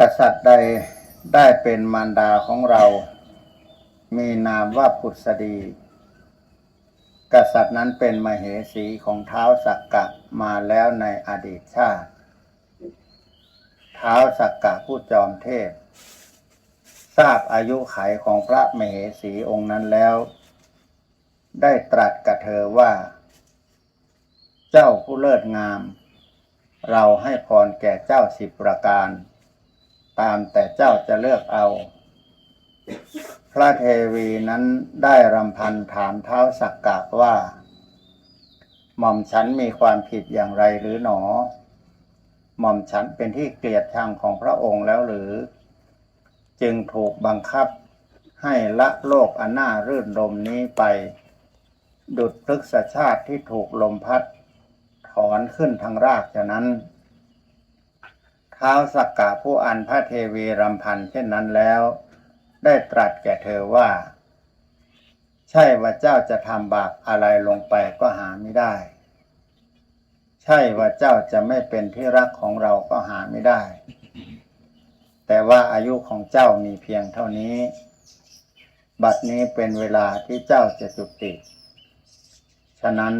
กษัตริย์ใดได้เป็นมารดาของเรา มีนามว่าพุทธดี กษัตริย์นั้นเป็นมเหสีของเท้าสักกะมาแล้วในอดีตชาติ เท้าวสักกะผู้จอมเทพ ทราบอายุไขของพระมเหสีองค์นั้นแล้ว ได้ตรัสกับเธอว่า เจ้าผู้เลิศงาม เราให้พรแก่เจ้าสิบประการ ตามแต่เจ้าจะเลือกเอา พระเทวีนั้นได้รำพันถามเท้าสักกะว่า หม่อมฉันมีความผิดอย่างไรหรือหนอ หม่อมฉันเป็นที่เกลียดชังของพระองค์แล้วหรือ จึงถูกบังคับให้ละโลกอันน่ารื่นรมนี้ไป ดุดพฤกษชาติที่ถูกลมพัดถอนขึ้นทางรากฉะนั้น ท้าวสักกะผู้อันพระเทวีรำพันเช่นนั้นแล้ว ได้ตรัสแก่เธอว่า ใช่ว่าเจ้าจะทำบาปอะไรลงไปก็หาไม่ได้ ใช่ว่าเจ้าจะไม่เป็นที่รักของเราก็หาไม่ได้ แต่ว่าอายุของเจ้ามีเพียงเท่านี้ บัดนี้เป็นเวลาที่เจ้าจะจุติ ฉะนั้น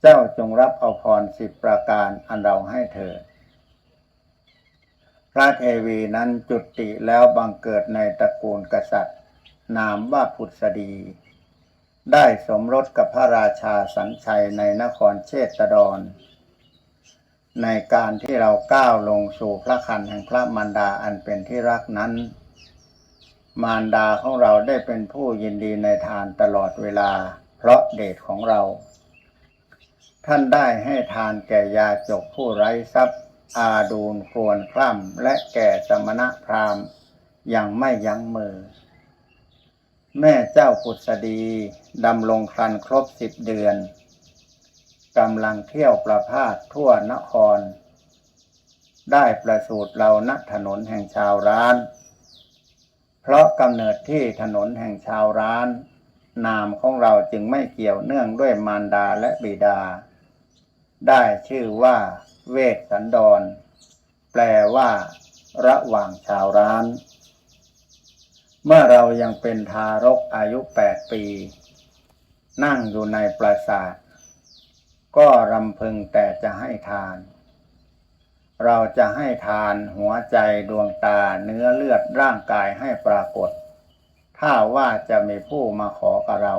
เจ้าจงรับเอาพรสิบประการอันเราให้เธอ พระเทวีนั้นจุติแล้วบังเกิดในตระกูลกษัตริย์ นามว่าพุทธดี ได้สมรสกับพระราชาสัญชัยในนครเชตดร ในการที่เราก้าวลงสู่พระคันแห่งพระมารดาอันเป็นที่รักนั้น มารดาของเราได้เป็นผู้ยินดีในทานตลอดเวลา เพราะเดชของเรา ท่านได้ให้ทานแก่ยาจกผู้ไร้ทรัพย์ อาดูลควรคล่ำและแก่สมณะพราหมณ์อย่างไม่ยั้งมือ แม่เจ้าพุทธดีดำรงครันครบสิบเดือนกำลังเที่ยวประพาสทั่วนคร ได้ประสูติเราณถนนแห่งชาวร้าน เพราะกำเนิดที่ถนนแห่งชาวร้าน นามของเราจึงไม่เกี่ยวเนื่องด้วยมารดาและบิดา ได้ชื่อว่า เวสสันดร แปลว่า ระหว่างชาวร้าน เมื่อเรายังเป็นทารกอายุแปดปี นั่งอยู่ในปราสาท ก็รำพึงแต่จะให้ทาน เราจะให้ทานหัวใจดวงตาเนื้อเลือดร่างกายให้ปรากฏ ถ้าว่าจะมีผู้มาขอกับเรา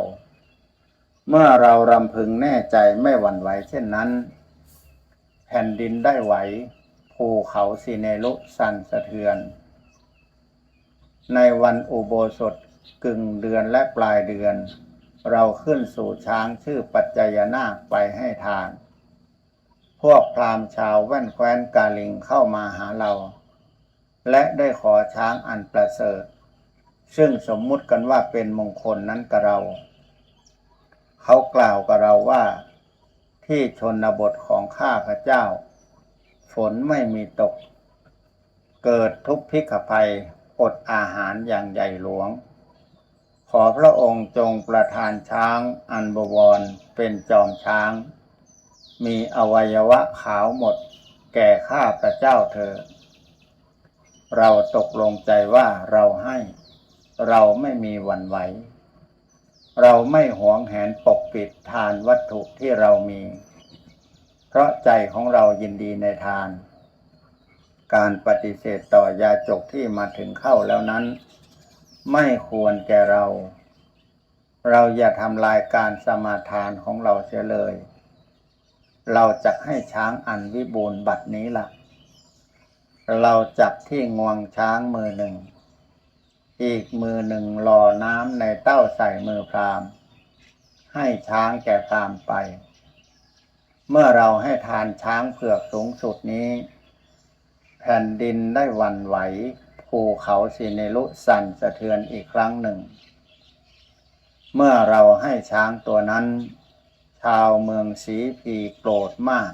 เมื่อเรารำพึงแน่ใจไม่หวั่นไหวเช่นนั้น ผ่นดินได้ไหว ภูเขาสีเนลุสั่นสะเทือน ในวันอุโบสถกึ่งเดือนและปลายเดือน เราขึ้นสู่ช้างชื่อปัจจยนาคไปให้ทาน พวกพราหมณ์ชาวแว่นแคว้นกาลิงเข้ามาหาเรา และได้ขอช้างอันประเสริฐ ซึ่งสมมุติกันว่าเป็นมงคลนั้นกับเรา เขากล่าวกับเราว่า ที่ชนบทของข้าพระเจ้า ฝนไม่มีตก เกิดทุกพิกภัยอดอาหารอย่างใหญ่หลวง ขอพระองค์จงประทานช้างอันบวรเป็นจอมช้าง มีอวัยวะขาวหมดแก่ข้าพระเจ้าเธอ เราตกลงใจว่าเราให้ เราไม่มีวันไหว เราไม่หวงแหนปกปิดทานวัตถุที่เรามี เพราะใจของเรายินดีในทาน การปฏิเสธต่อยาจกที่มาถึงเข้าแล้วนั้น ไม่ควรแก่เรา เราอย่าทำลายการสมาทานของเราเสียเลย เราจะให้ช้างอันวิบูรณ์บัดนี้ละ่ะ เราจับที่งวงช้างมือหนึ่ง อีกมือหนึ่งรอน้ำในเต้าใส่มือพราม ให้ช้างแก่ตามไป เมื่อเราให้ทานช้างเผือกสูงสุดนี้ แผ่นดินได้วันไหวภูเขาสิเนลุสั่นสะเทือนอีกครั้งหนึ่ง เมื่อเราให้ช้างตัวนั้น ชาวเมืองสีพีโกรธมาก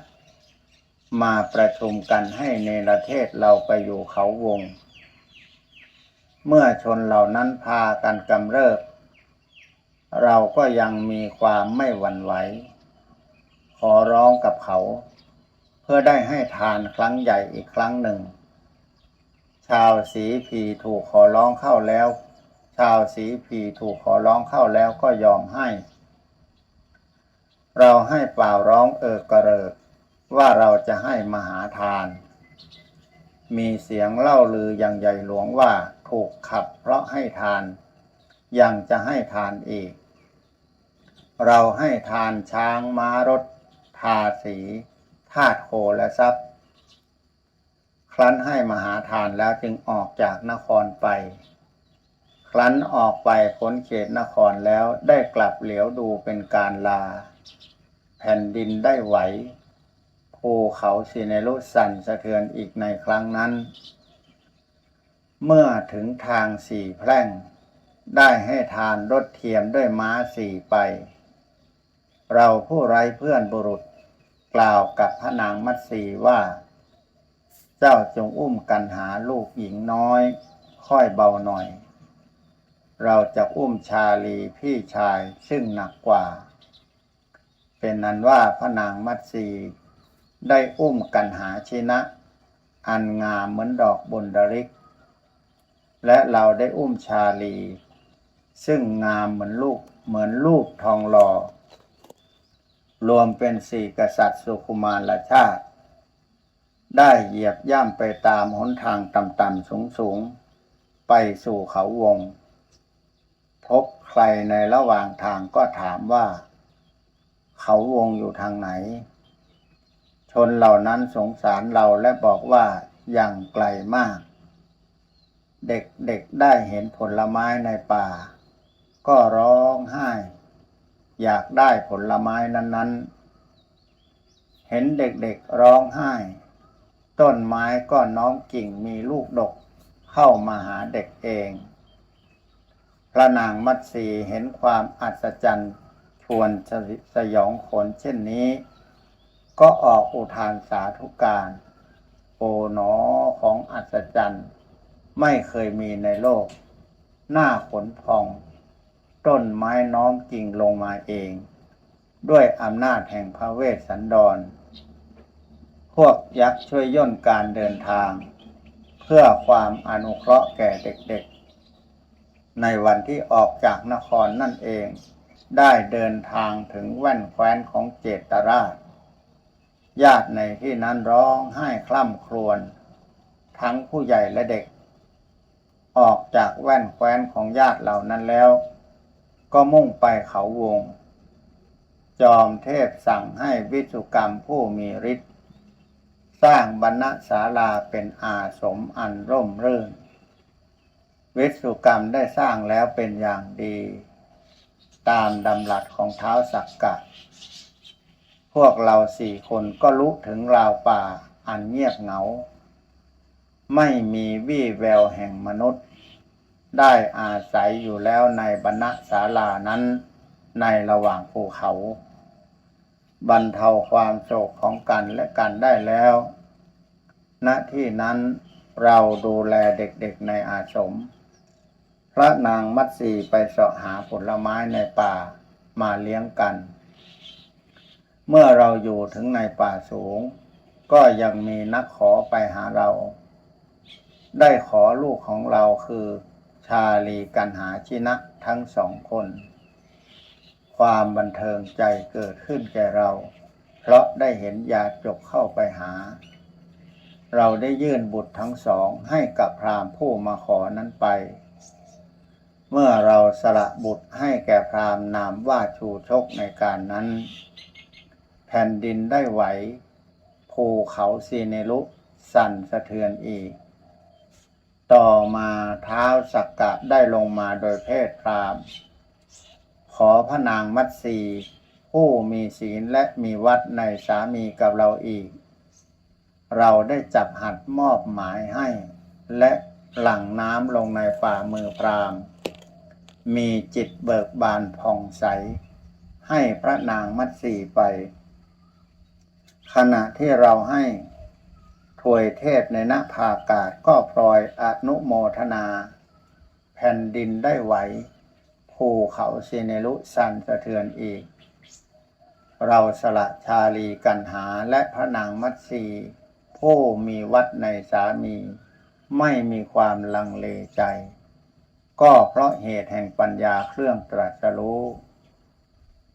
มาประชุมกันให้เนรเทศเราไปอยู่เขาวง เมื่อชนเหล่านั้นพากันกำเริบ เราก็ยังมีความไม่หวั่นไหว ขอร้องกับเขา เพื่อได้ให้ทานครั้งใหญ่อีกครั้งหนึ่ง ชาวสีพีถูกขอร้องเข้าแล้ว ชาวสีพีถูกขอร้องเข้าแล้วก็ยอมให้ เราให้เปล่าร้องเออกระเริกว่าเราจะให้มหาทาน มีเสียงเล่าลืออย่างใหญ่หลวงว่า ถูกขับเพราะให้ทาน ยังจะให้ทานอีก เราให้ทานช้างม้ารถ ทาสีทาตโคและทรัพย์ ครั้นให้มหาทานแล้วจึงออกจากนครไป ครั้นออกไปพ้นเขตนครแล้วได้กลับเหลียวดูเป็นการลา แผ่นดินได้ไหวภูเขาสิเนรุสั่นสะเทือนอีกในครั้งนั้น เมื่อถึงทางสี่แพร่ง ได้ให้ทานรถเทียมด้วยม้าสี่ไป เราผู้ไร้เพื่อนบุรุษกล่าวกับพระนางมัตสีว่า เจ้าจงอุ้มกันหาลูกหญิงน้อย ค่อยเบาหน่อย เราจะอุ้มชาลีพี่ชายซึ่งหนักกว่า เป็นนั้นว่าพระนางมัตสีได้อุ้มกันหาชินะ อันงามเหมือนดอกบุญดริก และเราได้อุ้มชาลี ซึ่งงามเหมือนลูกเหมือนลูกทองหล่อรวมเป็นสี่กษัตริย์สุคุมารชาติ ได้เหยียบย่ำไปตามหนทางต่ำๆสูงๆ ไปสู่เขาวง พบใครในระหว่างทางก็ถามว่า เขาวงอยู่ทางไหน ชนเหล่านั้นสงสารเราและบอกว่ายังไกลมาก เด็กๆได้เห็นผลไม้ในป่า ก็ร้องไห้ อยากได้ผลไม้นั้น ๆ เห็นเด็กๆร้องไห้ ต้นไม้ก็น้อมกิ่งมีลูกดกเข้ามาหาเด็กเอง พระนางมัตสีเห็นความอัศจรรย์ชวนสยองขนเช่นนี้ ก็ออกอุทานสาธุการ โอ๋หนอของอัศจรรย์ ไม่เคยมีในโลก หน้าขนพอง ต้นไม้น้อมกิ่งลงมาเอง ด้วยอำนาจแห่งพระเวสสันดร พวกยักษ์ช่วยย่นการเดินทาง เพื่อความอนุเคราะห์แก่เด็กๆ ในวันที่ออกจากนครนั่นเอง ได้เดินทางถึงแว่นแคว้นของเจตราช ญาติในที่นั้นร้องไห้คล่ำครวญทั้งผู้ใหญ่และเด็ก ออกจากแว่นแคว้นของญาติเหล่านั้นแล้ว ก็มุ่งไปเขาวง จอมเทพสั่งให้วิสุกรรมผู้มีฤทธิ์สร้างบรรณศาลาเป็นอาสมอันร่มรื่น วิสุกรรมได้สร้างแล้วเป็นอย่างดี ตามดำรัสของเท้าสักกะ พวกเราสี่คนก็รู้ถึงราวป่าอันเงียบเหงา ไม่มีวี่แววแห่งมนุษย์ ได้อาศัยอยู่แล้วในบรรณศาลานั้นในระหว่างภูเขา บรรเทาความโศกของกันและกันได้แล้ว ณที่นั้นเราดูแลเด็กๆในอาสม พระนางมัตสีไปเสาะหาผลไม้ในป่ามาเลี้ยงกัน เมื่อเราอยู่ถึงในป่าสูง ก็ยังมีนักขอไปหาเรา ได้ขอลูกของเราคือชาลีกันหาชินะทั้งสองคน ความบันเทิงใจเกิดขึ้นแก่เรา เพราะได้เห็นยาจกเข้าไปหา เราได้ยื่นบุตรทั้งสองให้กับพราหมณ์ผู้มาขอนั้นไป เมื่อเราสละบุตรให้แก่พราหมณ์นามว่าชูชกในการนั้น แผ่นดินได้ไหว ภูเขาซีเนรุสั่นสะเทือนอีก ต่อมาเท้าสักกะได้ลงมาโดยเพศพรามขอพระนางมัตสีผู้มีศีลและมีวัดในสามีกับเราอีก เราได้จับหัดมอบหมายให้ และหลั่งน้ำลงในฝ่ามือพรามมีจิตเบิกบานผ่องใส ให้พระนางมัตสีไป ขณะที่เราให้ ถวยเทพในหน้าภากาศก็พลอยอนุโมทนา แผ่นดินได้ไหว ภูเขาซีเนรุสันสะเทือนอีก เราสละชาลีกันหาและพระนางมัตสีผู้มีวัดในสามี ไม่มีความลังเลใจ ก็เพราะเหตุแห่งปัญญาเครื่องตรัสรู้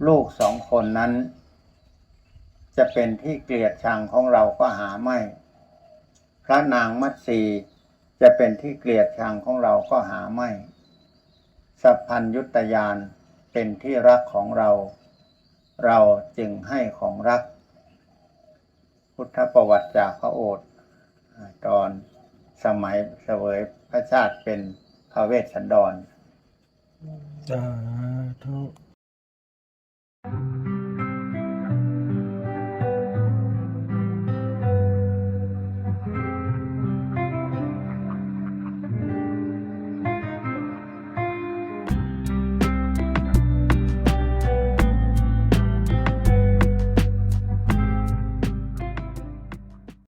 ลูกสองคนนั้น จะเป็นที่เกลียดชังของเราก็หาไม่ พระนางมัตสีจะเป็นที่เกลียดชังของเราก็หาไม่ สัพพัญยุตยานเป็นที่รักของเรา เราจึงให้ของรัก พุทธประวัติจากพระโอษฐ์ตอนสมัยเสวยพระชาติเป็นพระเวสสันดรสาธุ